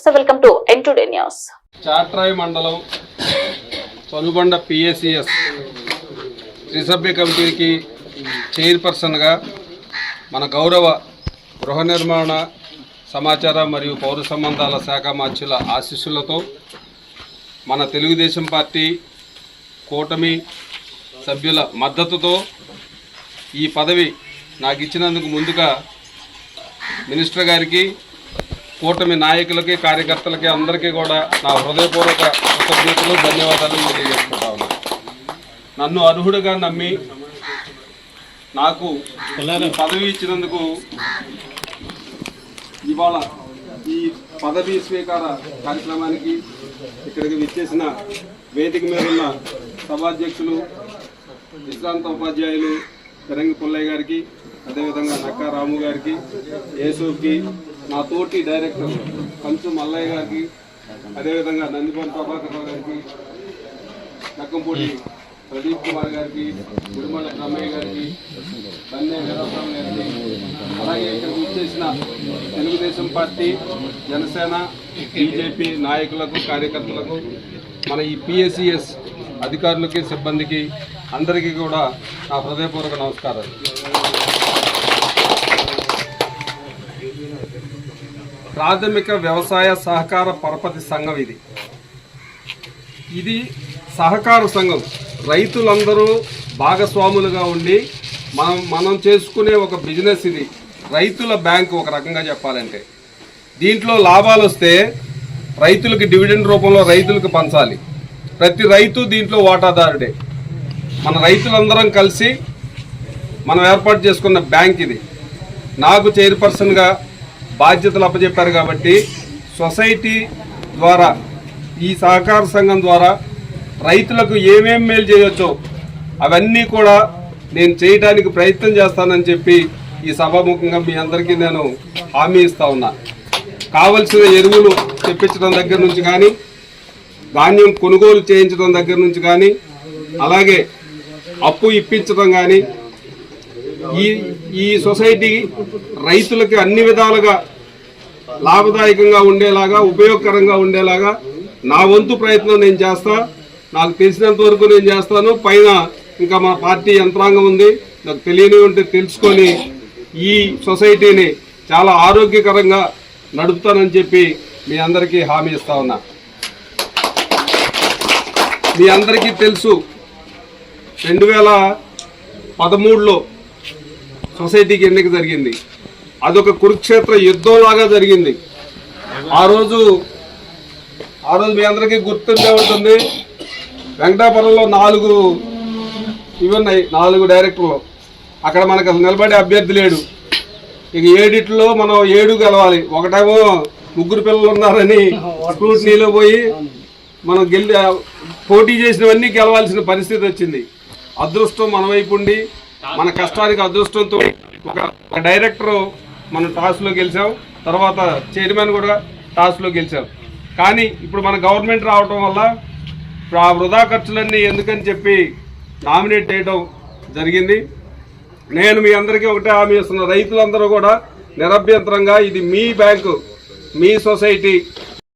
Viewers welcome to N today news Chatrai మండలం Chanubanda PSCS త్రిసభ్య కమిటీకి చైర్పర్సన్గా మన గౌరవ గృహ నిర్మాణ సమాచార మరియు పౌర సంబంధాల శాఖ మార్చుల ఆశీస్సులతో మన తెలుగుదేశం పార్టీ కూటమి సభ్యుల మద్దతుతో ఈ పదవి నాకు ఇచ్చినందుకు ముందుగా మినిస్టర్ గారికి కూటమి నాయకులకి కార్యకర్తలకి అందరికీ కూడా నా హృదయపూర్వక కృతజ్ఞతలు ధన్యవాదాలు తెలియజేసుకుంటా ఉన్నాను నన్ను అర్హుడుగా నమ్మి నాకు పదవి ఇచ్చినందుకు ఇవాళ ఈ పదవీ స్వీకార కార్యక్రమానికి ఇక్కడికి విచ్చేసిన వేదిక మీద ఉన్న సభాధ్యక్షులు విశ్రాంత ఉపాధ్యాయులు తెరంగి పుల్లయ్య గారికి అదేవిధంగా నక్కా రాము గారికి యేసుకి నా తోటి డైరెక్టర్ కంచు మల్లయ్య గారికి అదేవిధంగా నందిపల్లి ప్రభాకర్ రావు గారికి నక్కంపూడి ప్రదీప్ కుమార్ గారికి గుడిమల్ల రమయ్య గారికి బన్నే వీరస్వామి గారికి అలాగే ఇక్కడ వచ్చేసిన తెలుగుదేశం పార్టీ జనసేన బీజేపీ నాయకులకు కార్యకర్తలకు మన ఈ పిఎస్సిఎస్ అధికారులకి సిబ్బందికి అందరికీ కూడా నా హృదయపూర్వక నమస్కారాలు. ప్రాథమిక వ్యవసాయ సహకార పరపతి సంఘం ఇది. ఇది సహకార సంఘం. రైతులందరూ భాగస్వాములుగా ఉండి మనం మనం చేసుకునే ఒక బిజినెస్ ఇది. రైతుల బ్యాంకు ఒక రకంగా చెప్పాలంటే. దీంట్లో లాభాలు వస్తే రైతులకు డివిడెండ్ రూపంలో రైతులకు పంచాలి. ప్రతి రైతు దీంట్లో వాటాదారుడే. మన రైతులందరం కలిసి మనం ఏర్పాటు చేసుకున్న బ్యాంక్ ఇది. నాకు చైర్పర్సన్గా బాధ్యతలు అప్పచెప్పారు కాబట్టి సొసైటీ ద్వారా ఈ సహకార సంఘం ద్వారా రైతులకు ఏమేమి మేలు చేయొచ్చో అవన్నీ కూడా నేను చేయడానికి ప్రయత్నం చేస్తానని చెప్పి ఈ సభాముఖంగా మీ అందరికీ నేను హామీ ఇస్తా ఉన్నా. కావలసిన ఎరువులు తెప్పించడం దగ్గర నుంచి కానీ ధాన్యం కొనుగోలు చేయించడం దగ్గర నుంచి కానీ అలాగే అప్పు ఇప్పించడం కానీ ఈ ఈ సొసైటీ రైతులకి అన్ని విధాలుగా లాభదాయకంగా ఉండేలాగా ఉపయోగకరంగా ఉండేలాగా నా వంతు ప్రయత్నం నేను చేస్తా. నాకు తెలిసినంత వరకు నేను చేస్తాను. పైన ఇంకా మా పార్టీ యంత్రాంగం ఉంది. నాకు తెలియని ఉంటే తెలుసుకొని ఈ సొసైటీని చాలా ఆరోగ్యకరంగా నడుపుతానని చెప్పి మీ అందరికీ హామీ ఇస్తా ఉన్నా. మీ అందరికీ తెలుసు రెండు వేల పదమూడులో సొసైటీకి ఎన్నిక జరిగింది. అదొక కురుక్షేత్ర యుద్ధంలాగా జరిగింది. ఆ రోజు ఆ రోజు మీ అందరికీ గుర్తుండే ఉంటుంది. వెంకటాపురంలో నాలుగు ఇవి ఉన్నాయి నాలుగు డైరెక్టర్లు. అక్కడ మనకు అసలు నిలబడే అభ్యర్థి లేడు. ఇక ఏడిట్లో మనం ఏడు గెలవాలి. ఒకటేమో ముగ్గురు పిల్లలు ఉన్నారని స్క్రూట్నీలో పోయి మనం గెలి పోటీ చేసినవన్నీ గెలవాల్సిన పరిస్థితి వచ్చింది. అదృష్టం మన వైపు ఉండి మన కష్టానికి అదృష్టంతో ఒక డైరెక్టర్ మనం టాస్లో గెలిచాం తర్వాత చైర్మన్ కూడా టాస్లో గెలిచాం. కానీ ఇప్పుడు మన గవర్నమెంట్ రావటం వల్ల ఇప్పుడు ఆ వృధా ఖర్చులన్నీ ఎందుకని చెప్పి నామినేట్ చేయడం జరిగింది. నేను మీ అందరికీ ఒకటే హామీ ఇస్తున్నా రైతులందరూ కూడా నిరభ్యంతరంగా ఇది మీ బ్యాంకు మీ సొసైటీ